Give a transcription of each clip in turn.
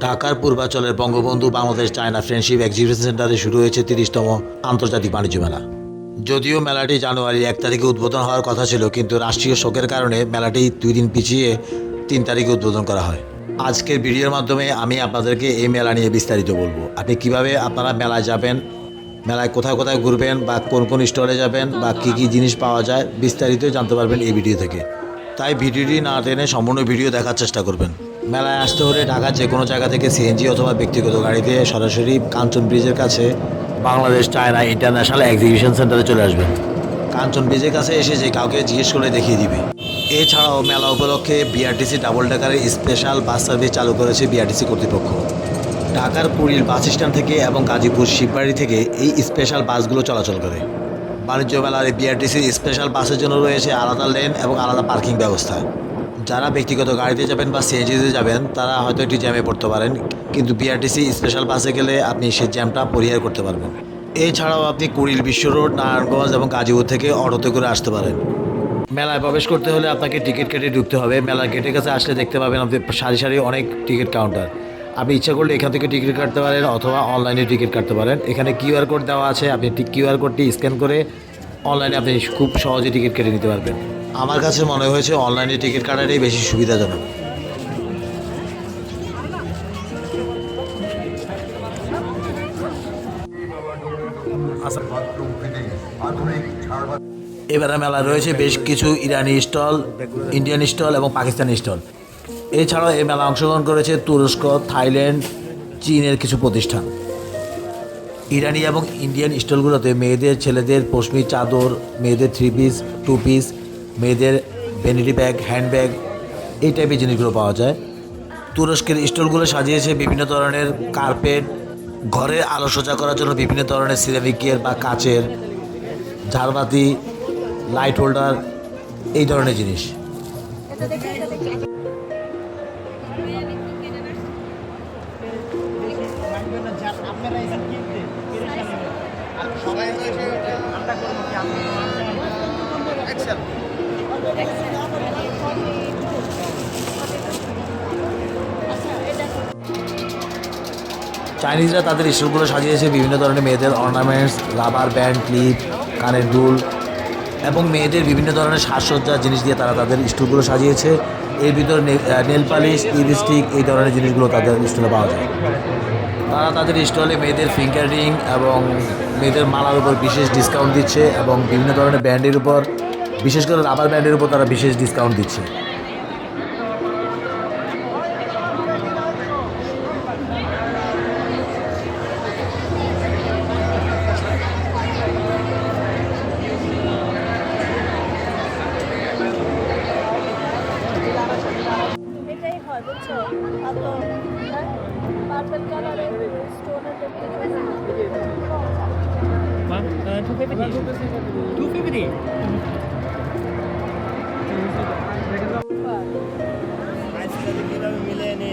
ঢাকার পূর্বাঞ্চলের Bangabandhu Bangladesh China friendship exhibition সেন্টারে শুরু হয়েছে তিরিশতম আন্তর্জাতিক বাণিজ্য মেলা। যদিও মেলাটি জানুয়ারির এক তারিখে উদ্বোধন হওয়ার কথা ছিল, কিন্তু রাষ্ট্রীয় শোকের কারণে মেলাটি দুই দিন পিছিয়ে তিন তারিখে উদ্বোধন করা হয়। আজকের ভিডিওর মাধ্যমে আমি আপনাদেরকে এই মেলা নিয়ে বিস্তারিত বলব। আপনি কীভাবে আপনারা মেলায় যাবেন, মেলায় কোথায় কোথায় ঘুরবেন বা কোন কোন স্টলে যাবেন বা কী কী জিনিস পাওয়া যায় বিস্তারিত জানতে পারবেন এই ভিডিও থেকে। তাই ভিডিওটি না টেনে সম্পূর্ণ ভিডিও দেখার চেষ্টা করবেন। মেলায় আসতে হলে ঢাকার যে কোনো জায়গা থেকে সিএনজি অথবা ব্যক্তিগত গাড়িতে সরাসরি কাঞ্চন ব্রিজের কাছে বাংলাদেশ চায়না ইন্টারন্যাশনাল এক্সিবিশন সেন্টারে চলে আসবেন। কাঞ্চন ব্রিজের কাছে এসে যে কাউকে জিজ্ঞেস করে দেখিয়ে দিবে। এছাড়াও মেলা উপলক্ষে বিআরটিসি ডাবল ডেকারের স্পেশাল বাস সার্ভিস চালু করেছে বিআরটিসি কর্তৃপক্ষ। ঢাকার পুরীর বাস স্ট্যান্ড থেকে এবং গাজীপুর শিববাড়ি থেকে এই স্পেশাল বাসগুলো চলাচল করে। বাণিজ্য মেলার বিআরটিসির স্পেশাল বাসের জন্য রয়েছে আলাদা লেন এবং আলাদা পার্কিং ব্যবস্থা। যারা ব্যক্তিগত গাড়িতে যাবেন বা সিএনজিতে যাবেন, তারা হয়তো একটি জ্যামে পড়তে পারেন। কিন্তু বিআরটিসি স্পেশাল বাসে গেলে আপনি সেই জ্যামটা পরিহার করতে পারবেন। এছাড়াও আপনি কুড়িল বিশ্ব রোড, নারায়ণগঞ্জ এবং গাজীপুর থেকে অটোতে করে আসতে পারেন। মেলায় প্রবেশ করতে হলে আপনাকে টিকিট কেটে ঢুকতে হবে। মেলার গেটের কাছে আসলে দেখতে পাবেন আপনি সারি সারি অনেক টিকিট কাউন্টার। আপনি ইচ্ছা করলে এখান থেকে টিকিট কাটতে পারেন অথবা অনলাইনে টিকিট কাটতে পারেন। এখানে কিউআর কোড দেওয়া আছে। আপনি কিউআর কোডটি স্ক্যান করে অনলাইনে আপনি খুব সহজে টিকিট কেটে নিতে পারবেন। আমার কাছে মনে হয়েছে অনলাইনে টিকিট কাটাটাই বেশি সুবিধাজনক এবারে মেলা রয়েছে বেশ কিছু ইরানি স্টল, ইন্ডিয়ান স্টল এবং পাকিস্তানি স্টল। এছাড়াও এই মেলা অংশগ্রহণ করেছে তুরস্ক, থাইল্যান্ড, চীনের কিছু প্রতিষ্ঠান। ইরানি এবং ইন্ডিয়ান স্টলগুলোতে মেয়েদের, ছেলেদের পশমি চাদর, মেয়েদের থ্রি পিস টু পিস মেয়েদের ভ্যানিটি ব্যাগ হ্যান্ডব্যাগ এই টাইপের জিনিসগুলো পাওয়া যায়। তুরস্কের স্টলগুলো সাজিয়েছে বিভিন্ন ধরনের কার্পেট ঘরে আলো সোজা করার জন্য বিভিন্ন ধরনের সিরামিকের বা কাচের ঝাড়বাতি লাইট হোল্ডার এই ধরনের জিনিস। চাইনিজরা তাদের স্টলগুলো সাজিয়েছে বিভিন্ন ধরনের মেয়েদের অর্নামেন্টস রাবার ব্যান্ড ক্লিপ কানের দুল, এবং মেয়েদের বিভিন্ন ধরনের সাজসজ্জার জিনিস দিয়ে তারা তাদের স্টলগুলো সাজিয়েছে। এর ভিতরে নেল পালিশ লিপস্টিক এই ধরনের জিনিসগুলো তাদের স্টলে পাওয়া যায়। তারা তাদের স্টলে মেয়েদের ফিঙ্গার রিং এবং মেয়েদের মালার উপর বিশেষ ডিসকাউন্ট দিচ্ছে এবং বিভিন্ন ধরনের ব্যান্ডের উপর বিশেষ করে রাবার ব্যান্ডের উপর তারা বিশেষ ডিসকাউন্ট দিচ্ছে। হয় বুঝছ? এত পার্পল কালারের স্টোনের Ma'am, 250. 250?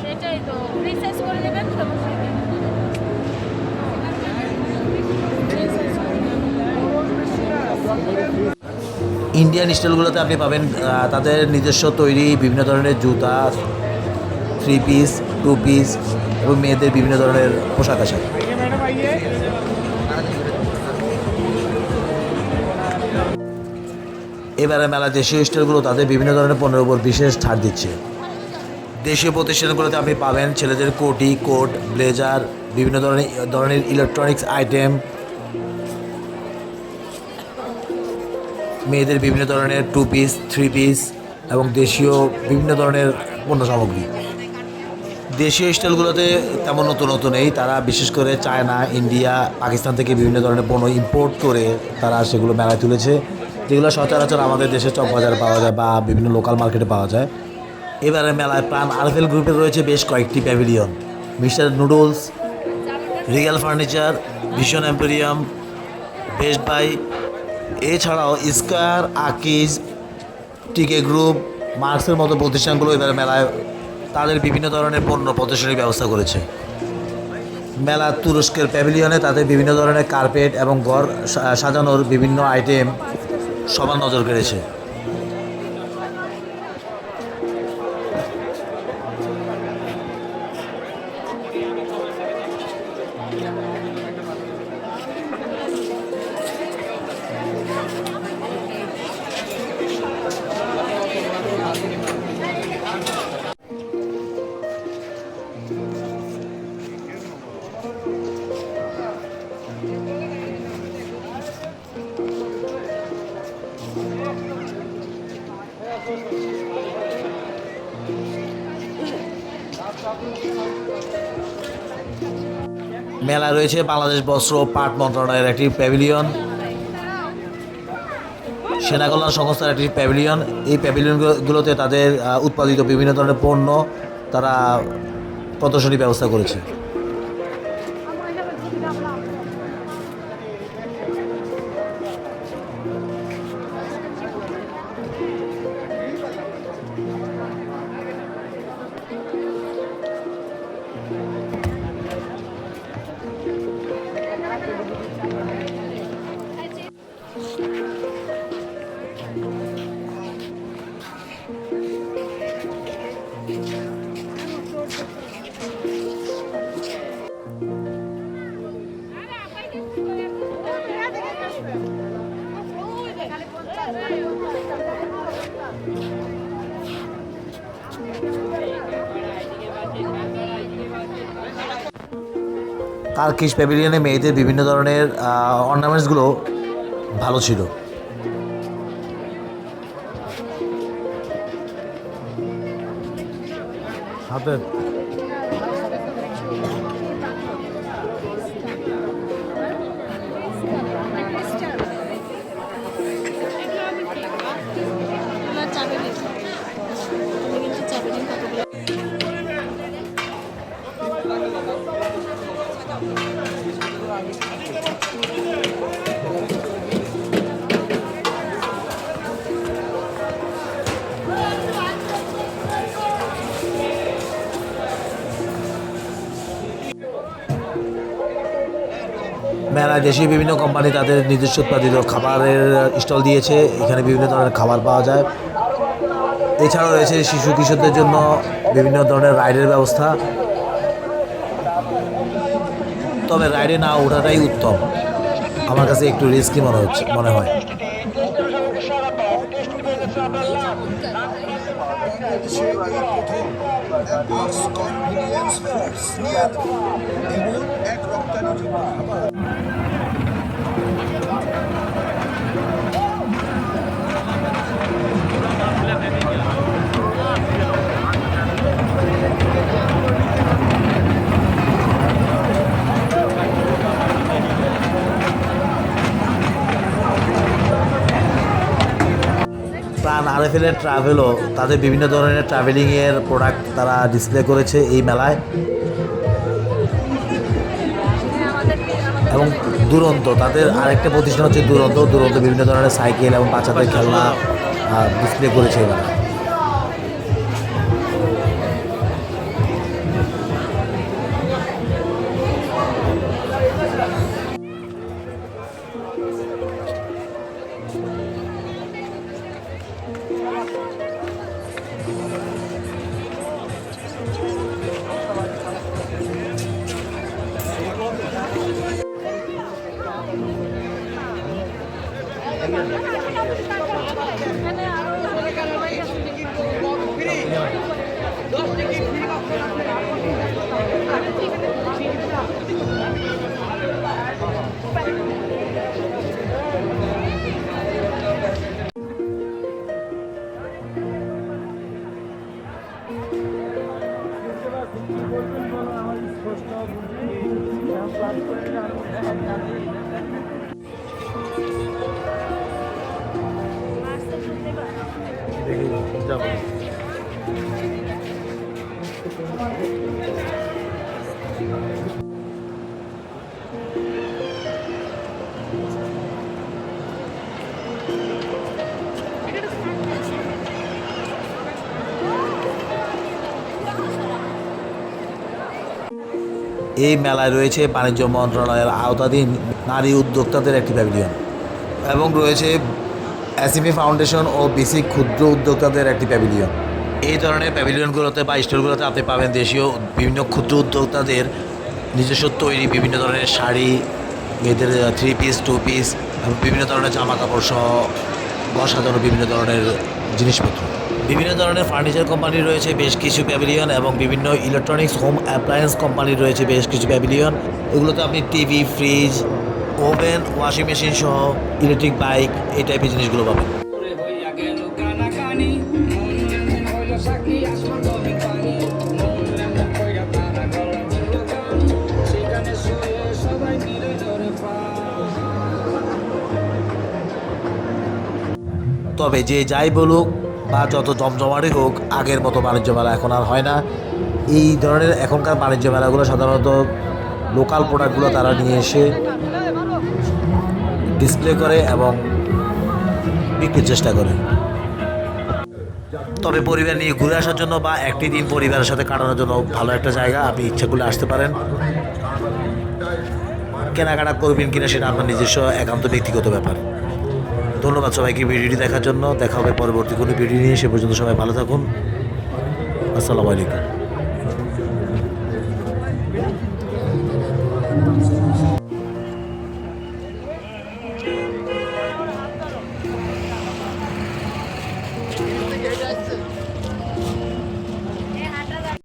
সেটাই তো রিসার্চ করে নেবেন সমস্যা ইন্ডিয়ান স্টাইলগুলোতে আপনি পাবেন তাদের নিজস্ব তৈরি বিভিন্ন ধরনের জুতা থ্রি পিস টু পিস এবং মেয়েদের বিভিন্ন ধরনের পোশাক আশাক এবারে মেলা দেশীয় স্টাইলগুলো তাদের বিভিন্ন ধরনের পণ্যের উপর বিশেষ ছাড় দিচ্ছে। দেশীয় প্রতিষ্ঠানগুলোতে আপনি পাবেন ছেলেদের কোটি, কোট, ব্লেজার, বিভিন্ন ধরনের ধরনের ইলেকট্রনিক্স আইটেম মেয়েদের বিভিন্ন ধরনের টু পিস থ্রি পিস এবং দেশীয় বিভিন্ন ধরনের পণ্য সামগ্রী। দেশীয় স্টাইলগুলোতে তেমন নতুন নতুন নেই, তারা বিশেষ করে চায়না, ইন্ডিয়া, পাকিস্তান থেকে বিভিন্ন ধরনের পণ্য ইম্পোর্ট করে তারা সেগুলো মেলায় তুলেছে। যেগুলো সচরাচর আমাদের দেশে চক বাজারে পাওয়া যায় বা বিভিন্ন লোকাল মার্কেটে পাওয়া যায়। এবারে মেলায় প্রাণ আরফেল গ্রুপের রয়েছে বেশ কয়েকটি pavilion mister noodles regal furniture vision emporium best buy এছাড়াও স্কয়ার আকিজ টিকে গ্রুপ মার্কসের মতো প্রতিষ্ঠানগুলো এবারে মেলায় তাদের বিভিন্ন ধরনের পণ্য প্রদর্শনীর ব্যবস্থা করেছে। মেলা তুরস্কের প্যাভিলিয়নে তাদের বিভিন্ন ধরনের কার্পেট এবং ঘর সাজানোর বিভিন্ন আইটেম সবার নজর কেড়েছে। মেলা রয়েছে বাংলাদেশ বস্ত্র পাট মন্ত্রণালয়ের একটি প্যাভিলিয়ন। সেনা কল্যাণ সংস্থার একটি প্যাভিলিয়ন। এই প্যাভিলিয়নগুলোতে তাদের উৎপাদিত বিভিন্ন ধরনের পণ্য তারা প্রদর্শনী ব্যবস্থা করেছে। কার্কিশ প্যাভিলিয়নে মেয়েদের বিভিন্ন ধরনের অর্নামেন্টসগুলো ভালো ছিল। হাতের মেলায় দেশীয় বিভিন্ন কোম্পানি তাদের নিজস্ব উৎপাদিত খাবারের স্টল দিয়েছে। এখানে বিভিন্ন ধরনের খাবার পাওয়া যায়। এছাড়াও রয়েছে শিশু কিশোরদের জন্য বিভিন্ন ধরনের রাইডের ব্যবস্থা। তবে রাইডে না ওঠাটাই উত্তম। আমার কাছে একটু রিস্কি মনে হচ্ছে, মনে হয়। ট্রাভেলও তাদের বিভিন্ন ধরনের ট্রাভেলিংয়ের প্রোডাক্ট তারা ডিসপ্লে করেছে এই মেলায়। এবং দুরন্ত, তাদের আরেকটা প্রতিষ্ঠান হচ্ছে দুরন্ত। দুরন্ত বিভিন্ন ধরনের সাইকেল এবং বাচ্চাদের খেলনা ডিসপ্লে করেছে এই এই মেলায় রয়েছে বাণিজ্য মন্ত্রণালয়ের আওতাধীন নারী উদ্যোক্তাদের একটি প্যাভিলিয়ন এবং রয়েছে অ্যাসিমি ফাউন্ডেশন ও বিসি ক্ষুদ্র উদ্যোক্তাদের একটি প্যাভিলিয়ন। এই ধরনের প্যাভিলিয়নগুলোতে বা স্টোরগুলোতে আপনি পাবেন দেশীয় বিভিন্ন ক্ষুদ্র উদ্যোক্তাদের নিজস্ব তৈরি বিভিন্ন ধরনের শাড়ি, মেয়েদের থ্রি পিস টু পিস বিভিন্ন ধরনের জামা কাপড় সহ সাজানো বিভিন্ন ধরনের জিনিসপত্র। বিভিন্ন ধরনের ফার্নিচার কোম্পানি রয়েছে, বেশ কিছু প্যাভিলিয়ন এবং বিভিন্ন ইলেকট্রনিক্স হোম অ্যাপ্লায়েন্স কোম্পানি রয়েছে, বেশ কিছু প্যাভিলিয়ন ওগুলোতে আপনি TV fridge oven washing machine সহ ইলেকট্রিক বাইক এই টাইপের জিনিসগুলো পাবেন। তবে যে যাই বলুক বা যত জমজমাটি হোক, আগের মতো বাণিজ্য মেলা এখন আর হয় না। এই ধরনের এখনকার বাণিজ্য মেলাগুলো সাধারণত লোকাল প্রোডাক্টগুলো তারা নিয়ে এসে ডিসপ্লে করে এবং বিক্রির চেষ্টা করে। তবে পরিবার নিয়ে ঘুরে আসার জন্য বা একটি দিন পরিবারের সাথে কাটানোর জন্য ভালো একটা জায়গা, আপনি ইচ্ছা করলে আসতে পারেন। কেনাকাটা করবেন কিনা সেটা আপনার নিজস্ব একান্ত ব্যক্তিগত ব্যাপার। ধন্যবাদ সবাইকে ভিডিওটি দেখার জন্য। দেখা হবে পরবর্তী কোনো ভিডিও নিয়ে, সে পর্যন্ত সবাই ভালো থাকুন। আসসালামু আলাইকুম।